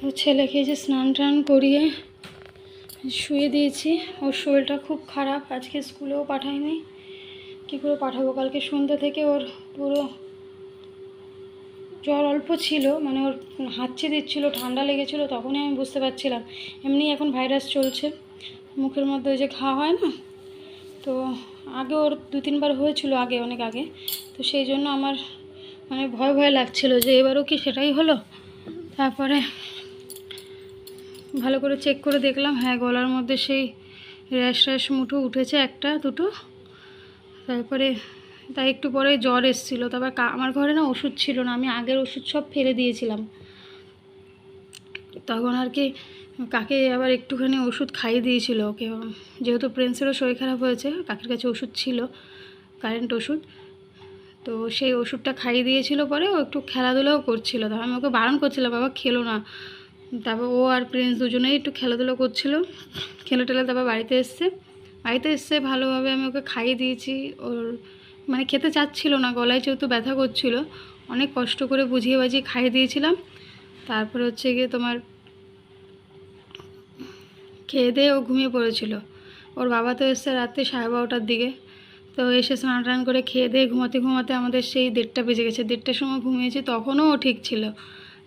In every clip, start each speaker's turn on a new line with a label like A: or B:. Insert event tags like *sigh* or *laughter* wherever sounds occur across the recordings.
A: তো ছেলেকে যে স্নান টান করিয়ে শুয়ে দিয়েছি। ওর শরীরটা খুব খারাপ। আজকে স্কুলেও পাঠাইনি কী করে পাঠাবো? কালকে সন্ধ্যা থেকে ওর পুরো জ্বর অল্প ছিল। মানে ওর হাঁচি দিচ্ছিল, ঠান্ডা লেগেছিলো, তখনই আমি বুঝতে পারছিলাম। এমনি এখন ভাইরাস চলছে। মুখের মধ্যে ওই যে ঘা হয় না? তো আগে ওর দু তিনবার হয়েছিল, আগে, অনেক আগে। তো সেই জন্য আমার মানে ভয় ভয় লাগছিল যে এবারও কি সেটাই হলো? তারপরে ভালো করে চেক করে দেখলাম। হ্যাঁ গলার মধ্যে সেই র্যাশ র্যাশ মুঠো উঠেছে একটা, দুটো। তারপরে তাই একটু পরে জ্বর এসেছিল। তারপর আমার ঘরে না ওষুধ ছিল না, আমি আগের ওষুধ সব ফেলে দিয়েছিলাম। তখন আর কি কাকে আবার একটুখানি ওষুধ খাইয়ে দিয়েছিল ওকে। যেহেতু প্রিন্সেরও শরীর খারাপ হয়েছে, কাকের কাছে ওষুধ ছিল কারেন্ট ওষুধ। তো সেই ওষুধটা খাইয়ে দিয়েছিল পরে ও একটু খেলাধুলাও করছিল। তখন আমি ওকে বারণ করছিলাম, বাবা, খেলো না। তারপর ও আর প্রিন্স দুজনেই একটু খেলাধুলো করছিল। খেলে টেলে তারপর বাড়িতে এসছে। বাড়িতে এসছে ভালোভাবে আমি ওকে খাইয়ে দিয়েছি। ওর মানে খেতে চাচ্ছিল না, গলায় যেহেতু ব্যথা করছিল, অনেক কষ্ট করে বুঝিয়ে বাজিয়ে খাইয়ে দিয়েছিলাম। তারপরে হচ্ছে গিয়ে তোমার খেয়ে দিয়ে ও ঘুমিয়ে পড়েছিল। ওর বাবা তো এসছে রাত্রে সাড়ে বারোটার দিকে। তো এসে স্নান টান করে খেয়ে দিয়ে ঘুমাতে ঘুমাতে আমাদের সেই দেড়টা বেজে গেছে। দেড়টার সময় ঘুমিয়েছি, তখনও ও ঠিক ছিল।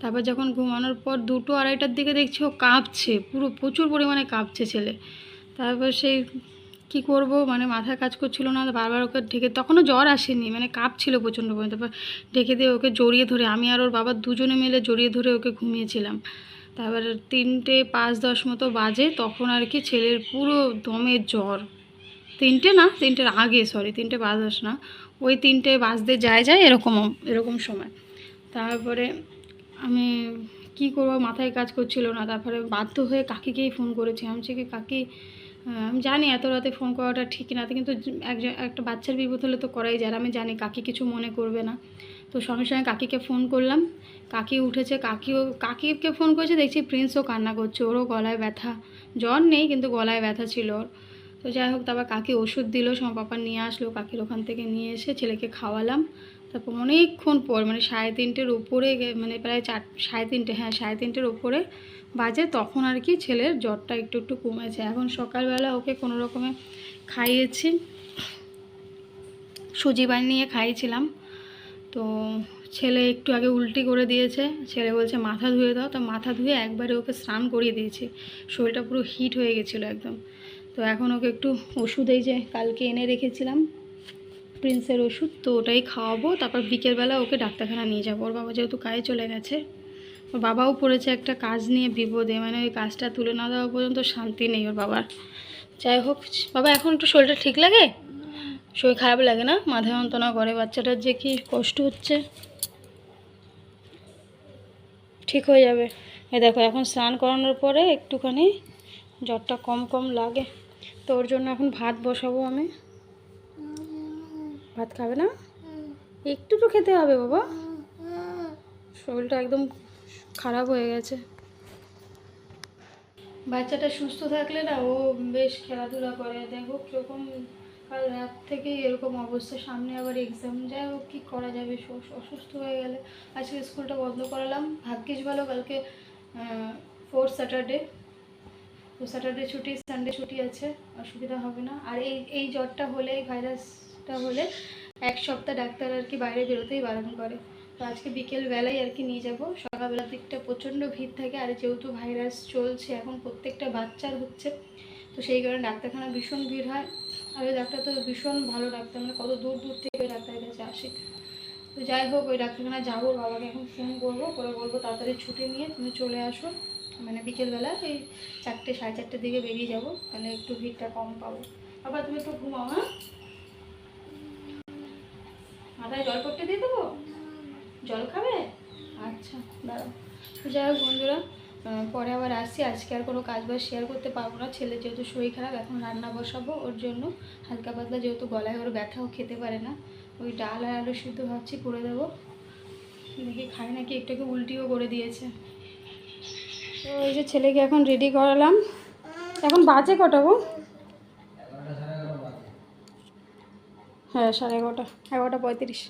A: তারপর যখন ঘুমানোর পর দুটো আড়াইটার দিকে দেখছি ও কাঁপছে, পুরো প্রচুর পরিমাণে কাঁপছে ছেলে। তারপর সেই কি করব মানে মাথায় কাজ করছিল না, বারবার ওকে ঢেকে, তখনও জ্বর আসেনি মানে কাঁপছিল প্রচণ্ড পরিমাণে। তারপর ঢেকে দিয়ে ওকে জড়িয়ে ধরে, আমি আর ওর বাবা দুজনে মিলে জড়িয়ে ধরে ওকে ঘুমিয়েছিলাম। তারপর তিনটে পাঁচ দশ মতো বাজে, তখন আর কি ছেলের পুরো দমে জ্বর। তিনটে না, তিনটের আগে সরি তিনটে পাঁচ দশ না। ওই তিনটে বাজতে যায় যায় এরকম এরকম সময়। তারপরে আমি কি করব, মাথায় কাজ করছিল না। তারপরে বাধ্য হয়ে কাকিকেই ফোন করেছি। আমি কি, কাকি আমি জানি এত রাতে ফোন করাটা ঠিক না। কিন্তু একজন, একটা বাচ্চার বিপদ হলে তো করাই যায়। আমি জানি কাকি কিছু মনে করবে না। তো সঙ্গে সঙ্গে কাকিকে ফোন করলাম। কাকি উঠেছে। কাকিও, কাকিকে ফোন করেছে। দেখছি প্রিন্সও কান্না করছে। ওরও গলায় ব্যথা। জ্বর নেই, কিন্তু গলায় ব্যথা ছিল ওর। তো যাই হোক, তারপর কাকি ওষুধ দিল। সব পাপা নিয়ে আসলো। কাকির ওখান থেকে নিয়ে এসে ছেলেকে খাওয়ালাম। তারপর অনেকক্ষণ পর মানে সাড়ে তিনটের উপরে মানে প্রায় চার, সাড়ে তিনটে হ্যাঁ সাড়ে তিনটের উপরে বাজে, তখন আর কি ছেলের জ্বরটা একটু একটু কমেছে। এখন সকালবেলা ওকে কোনো রকমে খাইয়েছি, সুজি বানিয়ে খাইয়েছিলাম তো ছেলে একটু আগে উল্টি করে দিয়েছে, ছেলে বলছে, মাথা ধুয়ে দাও। তো মাথা ধুয়ে একবারে ওকে স্নান করিয়ে দিয়েছি। শরীরটা পুরো হিট হয়ে গেছিল একদম। তো এখন ওকে একটু ওষুধ এই যে কালকে এনে রেখেছিলাম। প্রিন্সের ওষুধ, তো ওটাই খাওয়াবো। তারপর বিকেলবেলা ওকে ডাক্তারখানা নিয়ে যাব। ওর বাবা যেহেতু কাজে চলে গেছে, ওর বাবাও পড়েছে একটা কাজ নিয়ে বিপদে। মানে ওই কাজটা তুলে না দেওয়া পর্যন্ত শান্তি নেই ওর বাবার। যাই হোক, বাবা, এখন একটু শরীরটা ঠিক লাগে? শরীর খারাপ লাগে না? মাথা যন্ত্রণা করে, বাচ্চাটার যে কি কষ্ট হচ্ছে? ঠিক হয়ে যাবে। এ দেখো, এখন স্নান করানোর পরে একটুখানি জ্বরটা কম কম লাগে। তো ওর জন্য এখন ভাত বসাবো আমি। ভাত খাবে না? একটু তো খেতে হবে বাবা। শরীরটা একদম খারাপ হয়ে গেছে। বাচ্চাটা সুস্থ থাকলে না ও বেশ খেলাধুলা করে। দেখো কীরকম কাল রাত থেকেই এরকম অবস্থা। সামনে আবার এক্সাম যাই হোক কী করা যাবে? অসুস্থ হয়ে গেলে আজকে স্কুলটা বন্ধ করালাম। ভাগ্যিস ভালো কালকে ফোর্থ স্যাটারডে তো স্যাটারডে ছুটি সানডে ছুটি আছে। অসুবিধা হবে না। আর এই এই জ্বরটা হলে এই ভাইরাসটা হলে এক সপ্তাহ ডাক্তার আর কি বাইরে বেরোতেই বারণ করে। তো আজকে বিকেল বেলায় আর কি নিয়ে যাব। সকালবেলার দিকটা প্রচণ্ড ভিড় থাকে, আর যেহেতু ভাইরাস চলছে, এখন প্রত্যেকটা বাচ্চার হচ্ছে। তো সেই কারণে ডাক্তারখানা ভীষণ ভিড় হয়। আর ওই ডাক্তার তো ভীষণ ভালো ডাক্তার মানে কত দূর দূর থেকে ওই ডাক্তারের কাছে আসে। তো যাই হোক, ওই ডাক্তারখানা যাব, বাবাকে এখন ফোন করব, করে বলব তাড়াতাড়ি ছুটি নিয়ে তুমি চলে আসো। মানে বিকেলবেলা এই চারটে, সাড়ে চারটের দিকে বেরিয়ে যাব, তাহলে একটু ভিড়টা কম পাবো। আবার তুমি একটু ঘুমাও হ্যাঁ? মাথায় জল পড়তে দিয়ে দেবো? জল খাবে? আচ্ছা দাঁড়াও। যাই হোক বন্ধুরা পরে আবার আসছি। আজকে আর কোনো কাজ বাজ শেয়ার করতে পারব না। ছেলে যেহেতু শরীর খারাপ, এখন রান্না বসাবো ওর জন্য। হালকা পাতলা যেহেতু গলায় ওর ব্যথাও খেতে পারে না। ওই ডাল আর আলু সিদ্ধ ভাবছি করে দেবো। দেখি খাই নাকি একটু একটু উল্টিও করে দিয়েছে। তো এই যে ছেলেকে এখন রেডি করালাম। এখন বাজে কটা হ্যাঁ সাড়ে এগারোটা এগারোটা পঁয়ত্রিশ।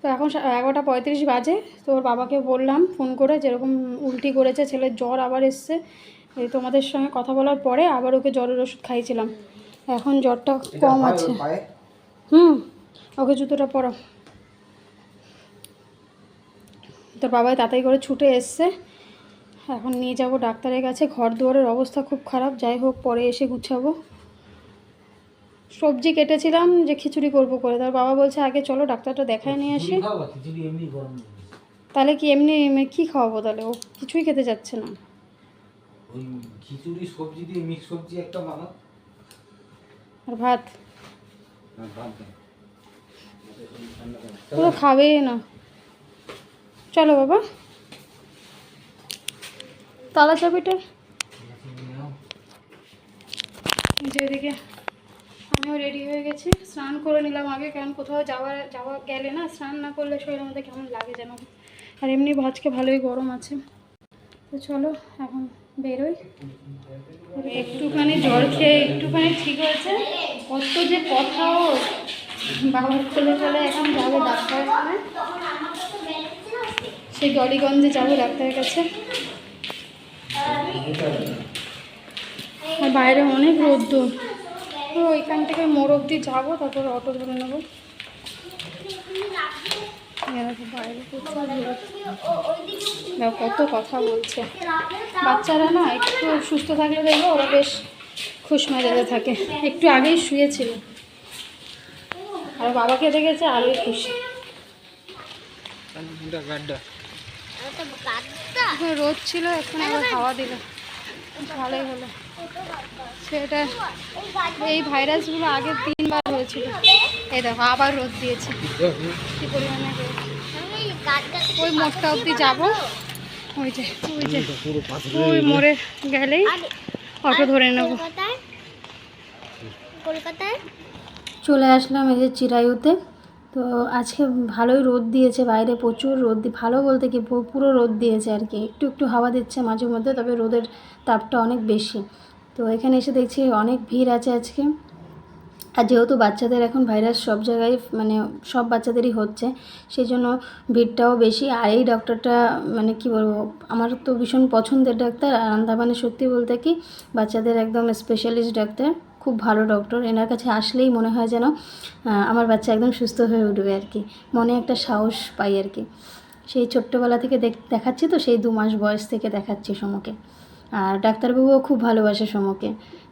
A: তো এখন এগারোটা পঁয়ত্রিশ বাজে তো ওর বাবাকে বললাম ফোন করে যেরকম উল্টি করেছে ছেলের জ্বর আবার এসছে এই তোমাদের সঙ্গে কথা বলার পরে আবার ওকে জ্বরের ওষুধ খাইয়েছিলাম। এখন জ্বরটা কম আছে। হুম ওকে জুতোটা পরো। তোর বাবাই তাড়াতাড়ি করে ছুটে এসছে। এখন নিয়ে যাব ডাক্তারের কাছে। ঘর দুয়ারের অবস্থা খুব খারাপ। যাই হোক পরে এসে গুছাবো। সবজি কেটেছিলাম যে খিচুড়ি করব করে। তার বাবা বলছে আগে চলো ডাক্তারটা দেখায় নিয়ে আসি। তাহলে কি এমনি কী খাওয়াবো তাহলে? ও কিছুই খেতে যাচ্ছে না।
B: খিচুড়ি সবজি দিয়ে মিক্স সবজি একটা বানাও।
A: আর ভাত?
B: আর
A: পুরো খাবেই না। চলো বাবা। তালা চাবিটা। যেদিকে আমিও রেডি হয়ে গেছি। স্নান করে নিলাম আগে, কারণ কোথাও যাওয়া যাওয়া গেলে না, স্নান না করলে শরীরের মধ্যে কেমন লাগে যেন। আর এমনি ভাজকে ভালোই গরম আছে। তো চলো, এখন বেরোই। একটুখানি জ্বর খেয়ে একটুখানি ঠিক হয়েছে। কত যে কথা ওর বাবার কোলে কোলে এখন যাব ডাক্তারের কাছে সেই ডলিগঞ্জে যাব ডাক্তারের কাছে। আর বাইরে অনেক রোদ্দুর। তো ওইখান থেকে মোড় অব্দি যাব, তারপর অটো ধরে নেব। কত কথা বলছে। বাচ্চারা না একটু সুস্থ থাকলে দেখব ওরা বেশ খুশ মেজাজে থাকে। একটু আগেই শুয়েছিল। আর বাবাকে দেখেছে আরোই খুশি। রোদ ছিল, এখন আবার হাওয়া দিল। ভালোই হলো। সেটা এই ভাইরাসগুলো আগে তিনবার হয়েছিল। এই দেখো আবার রোদ দিয়েছে। কি পরিমাণে ওই মোড়টা অবধি যাব। ওই যে ওই যে ওই মোড়ে গেলেই অটো ধরে নেব।
C: কলকাতায়?
A: চলে আসলাম এই যে চিরায়ুতে তো আজকে ভালোই রোদ দিয়েছে বাইরে প্রচুর রোদ ভালো বলতে কি পুরো রোদ দিয়েছে আর কি। একটু একটু হাওয়া দিচ্ছে মাঝে মধ্যে তবে রোদের তাপটা অনেক বেশি। তো এখানে এসে দেখছি অনেক ভিড় আছে আজকে। আর যেহেতু বাচ্চাদের এখন ভাইরাস সব জায়গায় মানে সব বাচ্চাদেরই হচ্ছে সেই জন্য ভিড়টাও বেশি। আর এই ডক্টরটা মানে কি বলব, আমার তো ভীষণ পছন্দের ডাক্তার আর আন্দামানে সত্যি বলতে কি, বাচ্চাদের একদম স্পেশালিস্ট ডাক্তার খুব ভালো ডক্টর এনার কাছে আসলেই মনে হয় যেন আমার বাচ্চা একদম সুস্থ হয়ে উঠবে আর কি। মনে একটা সাহস পাই আর কি। সেই ছোট্টবেলা থেকে দেখ, দেখাচ্ছি তো, সেই দু মাস বয়স থেকে দেখাচ্ছি সমকে। আর ডাক্তারবাবুও খুব ভালোবাসে সমকে।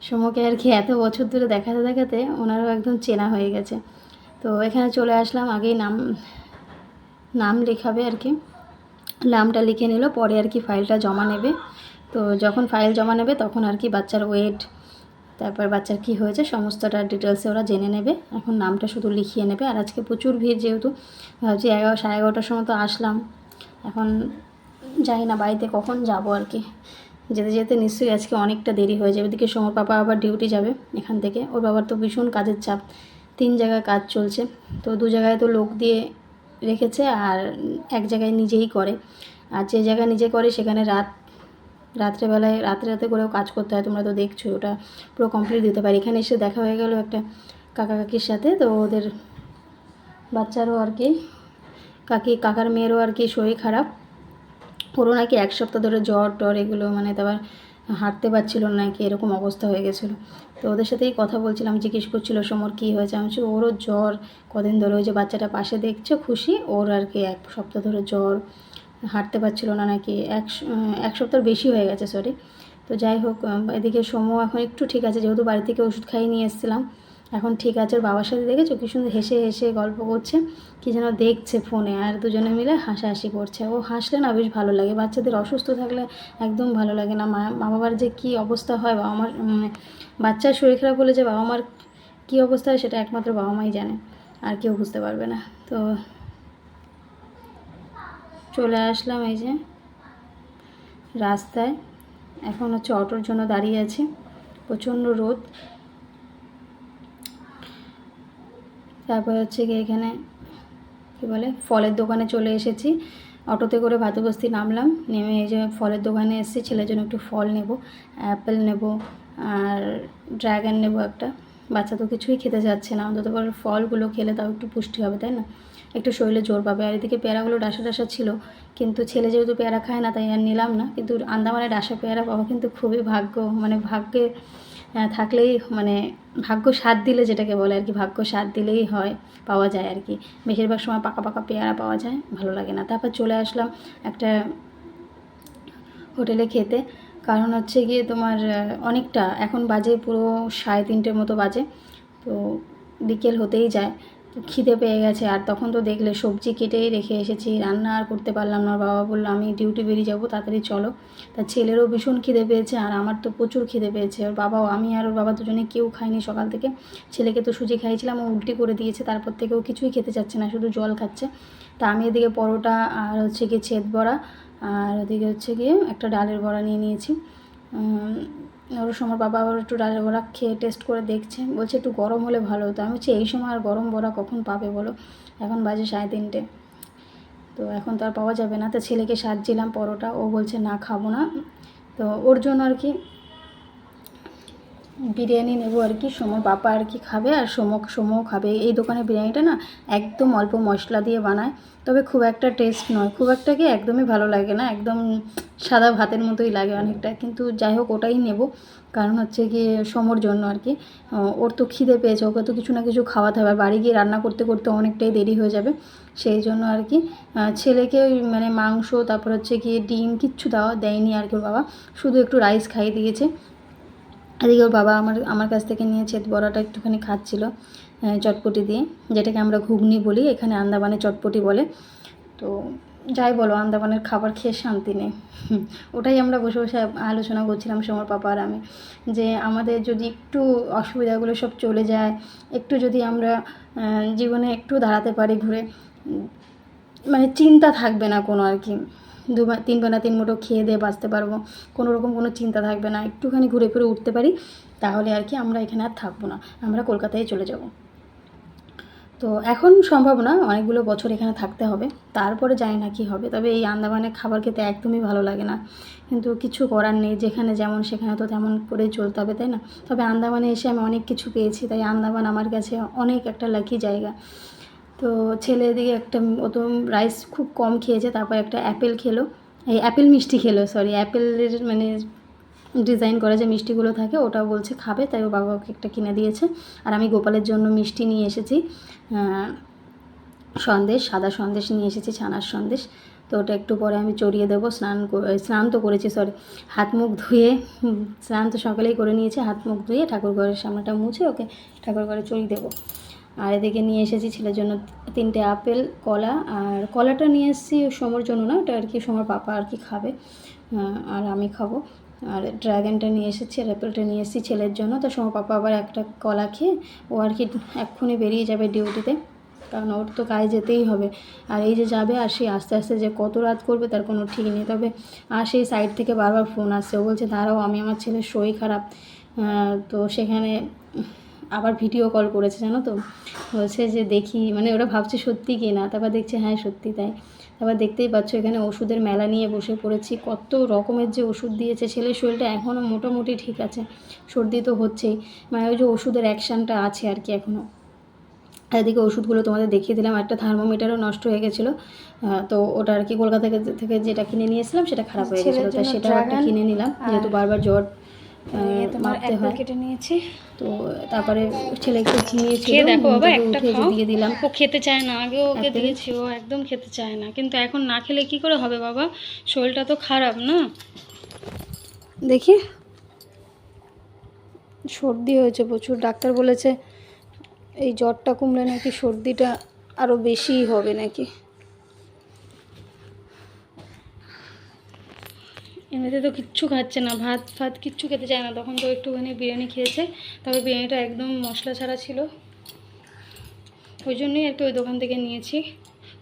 A: সমকে আর কি এত বছর ধরে দেখাতে দেখাতে ওনারও একদম চেনা হয়ে গেছে। তো এখানে চলে আসলাম, আগেই নাম নাম লেখাবে আর কি। নামটা লিখে নিল, পরে আর কি ফাইলটা জমা নেবে। তো যখন ফাইল জমা নেবে তখন আর কি বাচ্চার ওয়েট, তারপর বাচ্চার কি হয়েছে, সমস্তটা ডিটেলসে ওরা জেনে নেবে। এখন নামটা শুধু লিখিয়ে নেবে। আর আজকে প্রচুর ভিড় যেহেতু, ভাবছি এগারো, সাড়ে এগারোটার সময় তো আসলাম। এখন জানি না বাড়িতে কখন যাব আর কি। যেতে যেতে নিশ্চয়ই আজকে অনেকটা দেরি হয়ে যাবে। এদিকে সমর পাপা আবার ডিউটি যাবে এখান থেকে। ওর বাবার তো ভীষণ কাজের চাপ। তিন জায়গায় কাজ চলছে। তো দু জায়গায় তো লোক দিয়ে রেখেছে আর এক জায়গায় নিজেই করে। আর যে জায়গায় নিজে করে সেখানে রাত, রাত্রেবেলায়, রাতে রাতে করেও কাজ করতে হয়। তোমরা তো দেখছ, ওটা পুরো কমপ্লিট দিতে পারি। এখানে এসে দেখা হয়ে গেল একটা কাকা কাকির সাথে। তো ওদের বাচ্চারও আর কি, কাকি, কাকার মেয়েরও আর কি শরীর খারাপ। ওরও নাকি এক সপ্তাহ ধরে জ্বর টর এগুলো মানে তারপর হাঁটতে পারছিল না নাকি এরকম অবস্থা হয়ে গেছিল। তো ওদের সাথেই কথা বলছিলাম, জিজ্ঞেস করছিল, সমর, কী হয়েছে? আমি ওরও জ্বর, কদিন ধরে ওই যে বাচ্চাটা পাশে দেখছ, খুশি, ওর আর কি এক সপ্তাহ ধরে জ্বর, হাঁটতে পারছিল না নাকি, এক এক সপ্তাহ বেশি হয়ে গেছে সরি তো যাই হোক, এদিকে সমু এখন একটু ঠিক আছে, যেহেতু বাড়ি থেকে ওষুধ খাইয়ে নিয়ে এসেছিলাম। এখন ঠিক আছে, ওর বাবার সাথে দেখেছ? কি সুন্দর হেসে হেসে গল্প করছে। কি যেন দেখছে ফোনে আর দুজনে মিলে হাসাহাসি করছে। ও হাসলে না বেশ ভালো লাগে। বাচ্চাদের অসুস্থ থাকলে একদম ভালো লাগে না। মা মা বাবার যে কী অবস্থা হয় বাবা মার মানে বাচ্চার শরীর খারাপ হলে যে বাবা মার কী অবস্থা হয় সেটা একমাত্র বাবা মাই জানে। আর কেউ বুঝতে পারবে না। তো চলে আসলাম এই যে রাস্তায়। এখন হচ্ছে অটোর জন্য দাঁড়িয়ে আছি। প্রচণ্ড রোদ। তারপর হচ্ছে গিয়ে এখানে কী বলে, ফলের দোকানে চলে এসেছি। অটোতে করে ভাতবস্তি নামলাম, নেমে এই যে ফলের দোকানে এসেছি, ছেলের জন্য একটু ফল নেব, অ্যাপেল নেব আর ড্রাগন নেব একটা। বাচ্চা তো কিছুই খেতে যাচ্ছে না, অন্তত করে ফলগুলো খেলে তাও একটু পুষ্টি হবে, তাই না?
C: একটু শরীরে জোর পাবে। আর এদিকে পেয়ারাগুলো ডাসা ডাসা ছিল, কিন্তু ছেলে যেহেতু পেয়ারা খায় না, তাই আর নিলাম না। কিন্তু আন্দামানে ডাসা পেয়ারা পাওয়া কিন্তু খুবই ভাগ্য মানে ভাগ্যে থাকলেই মানে ভাগ্য স্বাদ দিলে যেটাকে বলে আর কি, ভাগ্য স্বাদ দিলেই হয়, পাওয়া যায় আর কি। বেশিরভাগ সময় পাকা পাকা পেয়ারা পাওয়া যায়, ভালো লাগে না। তারপর চলে আসলাম একটা হোটেলে খেতে। কারণ হচ্ছে গিয়ে তোমার অনেকটা, এখন বাজে পুরো সাড়ে তিনটের মতো বাজে। তো বিকেল হতেই যায়। খিদে পেয়ে গেছে। আর তখন তো দেখলে সবজি কেটেই রেখে এসেছি। রান্না আর করতে পারলাম না। বাবা বলল, আমি ডিউটি বেরিয়ে যাব, তাড়াতাড়ি চলো। তার ছেলেরও ভীষণ খিদে পেয়েছে আর আমার তো প্রচুর খিদে পেয়েছে। ওর বাবাও, আমি আর ওর বাবা দুজনে কেউ খাইনি সকাল থেকে। ছেলেকে তো সুজি খাইয়েছিলাম, ও উল্টি করে দিয়েছে, তারপর থেকে ও কিছুই খেতে চাচ্ছে না, শুধু জল খাচ্ছে। তা আমি এদিকে পরোটা আর হচ্ছে গিয়ে ছেদ বড়া আর ওদিকে হচ্ছে গিয়ে একটা ডালের বড়া নিয়ে নিয়েছি। সময় বাবা আবার একটু ডালের বড়া খেয়ে টেস্ট করে দেখছে। বলছে একটু গরম হলে ভালো হতো। আমি বলছি, এই সময় আর গরম বড়া কখন পাবে বলো? এখন বাজে সাড়ে তিনটে। তো এখন তো আর পাওয়া যাবে না। তো ছেলেকে সাজছিলাম পরোটা। ও বলছে, না, খাব না। তো ওর জন্য আর কি বিরিয়ানি নেব আর কি, সোমো বাবা আর কি খাবে আর সোমো সোমো খাবে। এই দোকানের বিরিয়ানিটা না একদম অল্প মশলা দিয়ে বানায়, তবে খুব একটা টেস্ট নয়। খুব একটা কি একদমই ভালো লাগে না, একদম সাদা ভাতের মতোই লাগে অনেকটা। কিন্তু যাই হোক, ওটাই নেব। কারণ হচ্ছে কি সমর জন্য আর কি। ওর তো খিদে পেয়েছে, ওকে তো কিছু না কিছু খাওয়াতে হবে। বাড়ি গিয়ে রান্না করতে করতে অনেকটাই দেরি হয়ে যাবে। সেই জন্য আর কি ছেলেকে মানে মাংস, তারপর হচ্ছে কি ডিম কিচ্ছু দেওয়া দেয়নি আর কি বাবা। শুধু একটু রাইস খাইয়ে দিয়েছে। এদিকে ওর বাবা আমার আমার কাছ থেকে নিয়ে ছেদ বড়াটা একটুখানি খাচ্ছিল চটপটি দিয়ে, যেটাকে আমরা ঘুগনি বলি, এখানে আন্দামানে চটপটি বলে। তো যাই বলো, আন্দামানের খাবার খেয়ে শান্তি নেই। *laughs* ওটাই আমরা বসে বসে আলোচনা করছিলাম, সমর পাপা আর আমি, যে আমাদের যদি একটু অসুবিধাগুলো সব চলে যায়, একটু যদি আমরা জীবনে একটু দাঁড়াতে পারি ঘুরে মানে চিন্তা থাকবে না কোনো আর কি। দু তিন বেলা তিন মুঠো খেয়ে দিয়ে বাঁচতে পারব। কোনো রকম কোনো চিন্তা থাকবে না। একটুখানি ঘুরে ফিরে উঠতে পারি, তাহলে আর কি আমরা এখানে আর থাকব না। আমরা কলকাতায় চলে যাব। তো এখন সম্ভব না, অনেকগুলো বছর এখানে থাকতে হবে। তারপরে জানি না কি হবে। তবে এই আন্দামানে খাবার খেতে একদমই ভালো লাগে না। কিন্তু কিছু করার নেই, যেখানে যেমন সেখানে তো তেমন করেই চলতে হবে, তাই না? তবে আন্দামানে এসে আমি অনেক কিছু পেয়েছি। তাই আন্দামান আমার কাছে অনেক একটা লাকি জায়গা। তো ছেলে এদিকে একটা ও রাইস খুব কম খেয়েছে, তারপর একটা অ্যাপেল খেলো। এই অ্যাপেল মিষ্টি খেলো সরি অ্যাপেলের মানে ডিজাইন করা যে মিষ্টিগুলো থাকে, ওটা বলছে খাবে, তাই ও বাবা ওকে একটা কিনে দিয়েছে। আর আমি গোপালের জন্য মিষ্টি নিয়ে এসেছি সন্দেশ, সাদা সন্দেশ নিয়ে এসেছি, ছানার সন্দেশ। তো ওটা একটু পরে আমি চড়িয়ে দেবো, স্নান স্নান তো করেছি সরি হাত মুখ ধুয়ে, স্নান তো সকালেই করে নিয়েছি, হাত মুখ ধুয়ে ঠাকুর ঘরের সামনেটা মুছে ওকে ঠাকুর ঘরে চড়িয়ে দেবো। আর এদিকে নিয়ে এসেছি ছেলের জন্য তিনটে আপেল, কলা, আর কলাটা নিয়ে এসেছি সমর জন্য না, ওটা আর কি সমর পাপা আর কি খাবে আর আমি খাব। আর ড্রাগনটা নিয়ে এসেছি আর অ্যাপেলটা নিয়ে এসেছি ছেলের জন্য, তো সমর পাপা আবার একটা কলা খেয়ে ও আর কি এক্ষুনি বেরিয়ে যাবে ডিউটিতে, কারণ ওর তো কাজে যেতেই হবে। আর এই যে যাবে আর সেই আস্তে আস্তে যে কত রাত করবে তার কোনো ঠিক নেই, তবে আর সেই সাইড থেকে বারবার ফোন আসছে। ও বলছে, দাঁড়াও, আমি আমার ছেলের শরীর খারাপ। তো সেখানে আবার ভিডিও কল করেছে জানো তো? বলছে যে দেখি মানে ওরা ভাবছে সত্যি কি না? তারপর দেখছে হ্যাঁ সত্যি তাই। তারপর দেখতেই পাচ্ছ এখানে ওষুধের মেলা নিয়ে বসে পড়েছি। কত রকমের যে ওষুধ দিয়েছে ছেলের শরীরটা এখনও মোটামুটি ঠিক আছে। সর্দি তো হচ্ছেই। মানে ওই যে ওষুধের অ্যাকশানটা আছে আর কি এখনও এদিকে ওষুধগুলো তোমাদের দেখিয়ে দিলাম। একটা থার্মোমিটারও নষ্ট হয়ে গেছিল। তো ওটা আর কি কলকাতা থেকে থেকে যেটা কিনে নিয়েছিলাম সেটা খারাপ হয়ে গেছিল। তাই সেটাও একটা কিনে নিলাম। যেহেতু বারবার জ্বর মাপতে হয়।
A: কেটে নিয়েছি।
C: তো তারপরে ছেলে একটু ঘুমিয়েছিল
A: দেখো বাবা, একটা খাও।
C: দিয়ে দিলাম।
A: ও খেতে চায় না আগে ওকে? দিয়েছি ও একদম খেতে চায় না। কিন্তু এখন না খেলে কি করে হবে বাবা? শরীরটা তো খারাপ না?
C: দেখি। সর্দি হয়েছে প্রচুর। ডাক্তার বলেছে এই জ্বরটা কমলে নাকি সর্দিটা আরও বেশিই হবে নাকি?
A: এমনিতে তো কিচ্ছু খাচ্ছে না ভাত ফাত কিচ্ছু খেতে চায় না। তখন তো একটুখানি বিরিয়ানি খেয়েছে তবে বিরিয়ানিটা একদম মশলা ছাড়া ছিল। ওই জন্যই আর কি ওই দোকান থেকে নিয়েছি।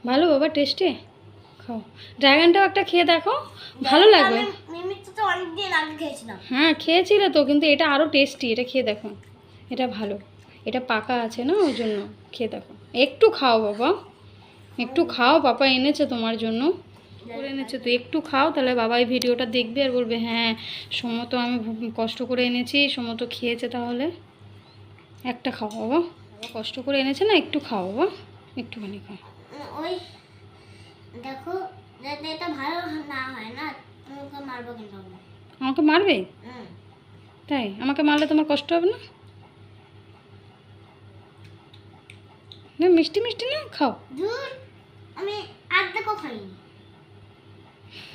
A: ভালো বাবা টেস্টে? খাও। ড্রাগনটাও একটা খেয়ে দেখো ভালো লাগবে। হ্যাঁ খেয়েছিলে তো কিন্তু এটা আরও টেস্টি এটা খেয়ে দেখো। এটা ভালো। এটা পাকা আছে না ওই জন্য খেয়ে দেখো। একটু খাও বাবা একটু খাও পাপা এনেছে তোমার জন্য। করে এনেছে তো একটু খাও তাহলে বাবা এই ভিডিওটা দেখবে আর বলবে হ্যাঁ সমত আমি কষ্ট করে এনেছি সমত খেয়েছে তাহলে। একটা খাও বাবা। বাবা কষ্ট করে এনেছে না একটু খাও বাবা একটুখানি খাও।
D: ওই দেখো যাতে এটা ভালো না হয় না তোমাকে মারবো কিন্তু
C: আমাকে মারবে? তাই? আমাকে মারলে তোমার কষ্ট হবে না? না মিষ্টি মিষ্টি না খাও।
D: দূর আমি আর্ধেকও খাইনি।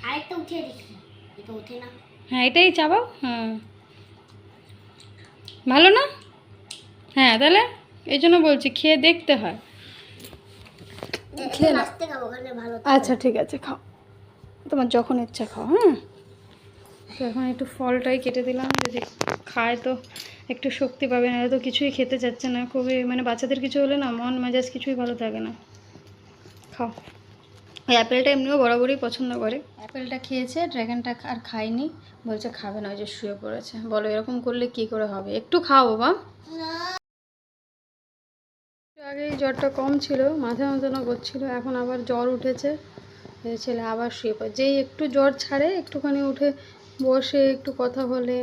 D: আরেকটা উঠিয়ে দেখি। এটা ওঠে না।
C: হ্যাঁ এটাই চাবাও? হ্যাঁ ভালো না? হ্যাঁ তাহলে এই জন্য বলছি খেয়ে দেখতে হয়। খেয়ে আচ্ছা ঠিক আছে খাও। তোমার যখন ইচ্ছা খাও হ্যাঁ তো এখন একটু ফলটাই কেটে দিলাম যদি খায় তো একটু শক্তি পাবে না তো কিছুই খেতে চাচ্ছে না। খুবই মানে বাচ্চাদের কিছু হলে না মন মেজাজ কিছুই ভালো থাকে না। খাও। অ্যাপেলটা এমনিও বরাবরই পছন্দ করে। অ্যাপেলটা খেয়েছে ড্র্যাগনটা আর খায়নি। বলছে খাবে না, ওই যে শুয়ে পড়েছে। বলো, এরকম করলে কি করে হবে? একটু খাও বাবা। আগে জ্বরটা কম ছিল মাথা যন্ত্রণা করছিল, এখন আবার জ্বর উঠেছে। ছেলে আবার শুয়ে পড়ে যেই একটু জ্বর ছাড়ে, একটুখানি উঠে বসে, একটু কথা বলে,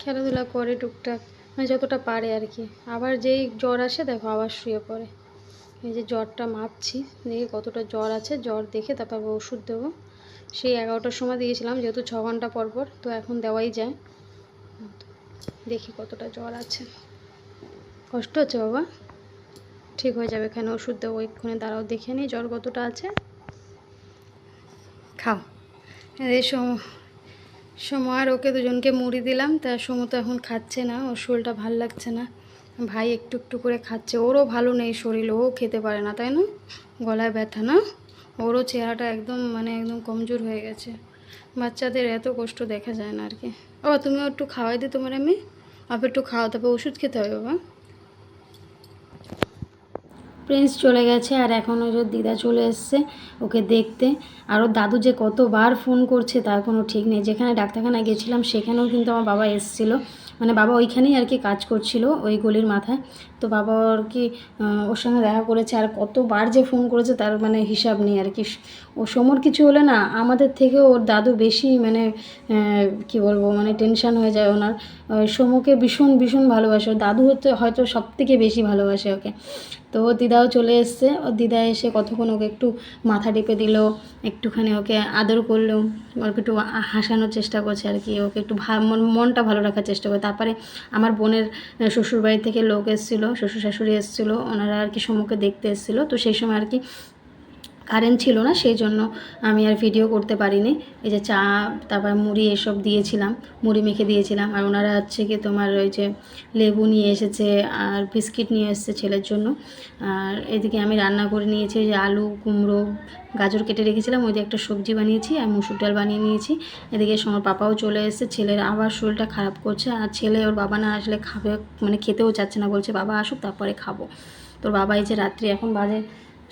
C: খেলাধুলা করে টুকটাক মানে যতটা পারে আর কি। আবার যেই জ্বর আসে, দেখো আবার শুয়ে পড়ে। এই যে জ্বরটা মাপছি, দেখি কতটা জ্বর আছে। জ্বর দেখে তারপর ওষুধ দেবো। সেই এগারোটার সময় দিয়েছিলাম, যেহেতু ছ ঘণ্টা পর পর, তো এখন দেওয়াই যায়। দেখি কতটা জ্বর আছে। কষ্ট হচ্ছে বাবা? ঠিক হয়ে যাবে এখানে ওষুধ দেবো, এক্ষুনি দাঁড়াও, দেখে নিই জ্বর কতটা আছে। খাও। এই সম- সময় আর ওকে দুজনকে মুড়ি দিলাম, তা সমু তো এখন খাচ্ছে না, ওর শরীরটা ভালো লাগছে না। ভাই একটু একটু করে খাচ্ছে। ওরও ভালো নেই শরীর, ও খেতে পারে না, তাই না? গলায় ব্যথা, না? ওরও চেহারাটা একদম মানে একদম কমজোর হয়ে গেছে। বাচ্চাদের এত কষ্ট দেখা যায় না আর কি। ও তুমিও একটু খাওয়াই দিই তোমার আমি আবার একটু খাওয়া তারপর ওষুধ খেতে হবে, বাবা। প্রিন্স চলে গেছে, আর এখন ওই দিদা চলে এসছে, ওকে দেখতে। আর ওর দাদু যে কতবার ফোন করছে, তার কোনো ঠিক নেই। যেখানে ডাক্তারখানায় গেছিলাম, সেখানেও কিন্তু আমার বাবা এসেছিল। মানে বাবা ওইখানেই আর কি কাজ করছিল ওই গলির মাথায়। তো বাবা আর কি ওর সঙ্গে দেখা করেছে আর কতবার যে ফোন করেছে তার মানে হিসাব নেই আর কি। ও সমর কিছু হলে না আমাদের থেকে ওর দাদু বেশি মানে কি বলব মানে টেনশন হয়ে যায় ওনার। সমুকে ভীষণ ভীষণ ভালোবাসে। ওর দাদু হচ্ছে হয়তো সব থেকে বেশি ভালোবাসে ওকে। তো দিদাও চলে এসছে। ওর দিদা এসে কতক্ষণ ওকে একটু মাথা টিপে দিল, একটুখানি ওকে আদর করল। ওকে একটু হাসানোর চেষ্টা করছে আর কি। ওকে একটু মন- মনটা ভালো রাখার চেষ্টা করে। তারপরে আমার বোনের শ্বশুরবাড়ি থেকে লোক এসেছিল। শ্বশুর শাশুড়ি এসেছিল ওনারা আর কি সমুখে দেখতে এসেছিল। তো সেই সময় আর কি কারেন্ট ছিল না, সেই জন্য আমি আর ভিডিও করতে পারিনি। এই যে চা, তারপর মুড়ি এসব দিয়েছিলাম, মুড়ি মেখে দিয়েছিলাম। আর ওনারা হচ্ছে কি তোমার ওই যে লেবু নিয়ে এসেছে আর বিস্কিট নিয়ে এসেছে ছেলের জন্য। আর এদিকে আমি রান্না করে নিয়েছি যে আলু, কুমড়ো, গাজর কেটে রেখেছিলাম। ওই একটা সবজি বানিয়েছি আর মুসুর ডাল বানিয়ে নিয়েছি। এদিকে সময় পাপাও চলে এসেছে, ছেলের আবার শরীরটা খারাপ করছে। আর ছেলে, ওর বাবা না আসলে খাবে মানে খেতেও চাচ্ছে না, বলছে, বাবা আসুক, তারপরে খাব। তোর বাবা এই যে রাত্রি, এখন বাজে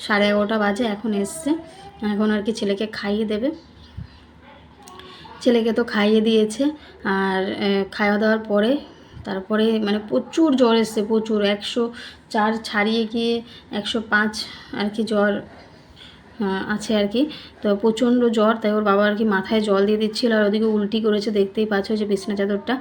C: সাড়ে এগারোটা বাজে, এখন এসছে। এখন আর কি ছেলেকে খাইয়ে দেবে। ছেলেকে তো খাইয়ে দিয়েছে, আর খাওয়া দাওয়ার পরে, তারপরে মানে প্রচুর জ্বর এসছে, প্রচুর। একশো চার ছাড়িয়ে গিয়ে একশো পাঁচ আর কি জ্বর আছে আর কি। তো প্রচণ্ড জ্বর, তাই ওর বাবা আর কি মাথায় জল দিয়ে দিচ্ছিল, আর ওদিকে উল্টি করেছে, দেখতেই পাচ্ছ যে বিছনা চাদরটা